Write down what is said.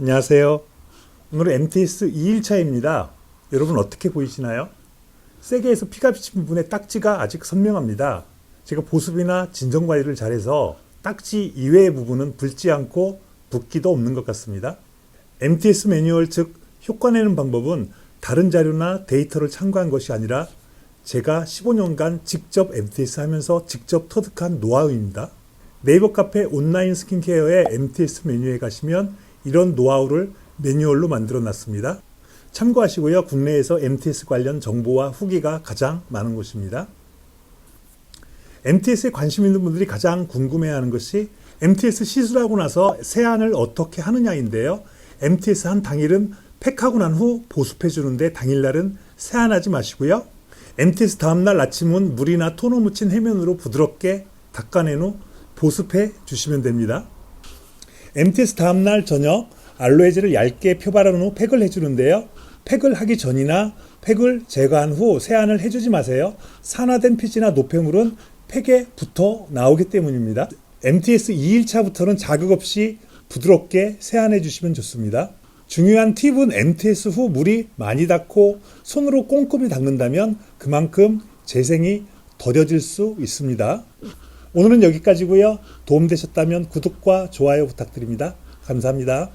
안녕하세요. 오늘은 MTS 2일차입니다. 여러분 어떻게 보이시나요? 세게 해서 피가 비친 부분에 딱지가 아직 선명합니다. 제가 보습이나 진정 관리를 잘해서 딱지 이외의 부분은 붉지 않고 붓기도 없는 것 같습니다. MTS 매뉴얼 즉 효과 내는 방법은 다른 자료나 데이터를 참고한 것이 아니라 제가 15년간 직접 MTS 하면서 직접 터득한 노하우입니다. 네이버 카페 온라인 스킨케어의 MTS 메뉴에 가시면 이런 노하우를 매뉴얼로 만들어 놨습니다. 참고하시고요. 국내에서 MTS 관련 정보와 후기가 가장 많은 곳입니다. MTS에 관심 있는 분들이 가장 궁금해하는 것이 MTS 시술하고 나서 세안을 어떻게 하느냐인데요. MTS 한 당일은 팩하고 난 후 보습해 주는데 당일날은 세안하지 마시고요. MTS 다음날 아침은 물이나 토너 묻힌 해면으로 부드럽게 닦아낸 후 보습해 주시면 됩니다. MTS 다음날 저녁 알로에젤을 얇게 펴바른 후 팩을 해주는데요. 팩을 하기 전이나 팩을 제거한 후 세안을 해주지 마세요. 산화된 피지나 노폐물은 팩에 붙어 나오기 때문입니다. MTS 2일차부터는 자극 없이 부드럽게 세안해 주시면 좋습니다. 중요한 팁은 MTS 후 물이 많이 닿고 손으로 꼼꼼히 닦는다면 그만큼 재생이 더뎌질 수 있습니다. 오늘은 여기까지고요. 도움되셨다면 구독과 좋아요 부탁드립니다. 감사합니다.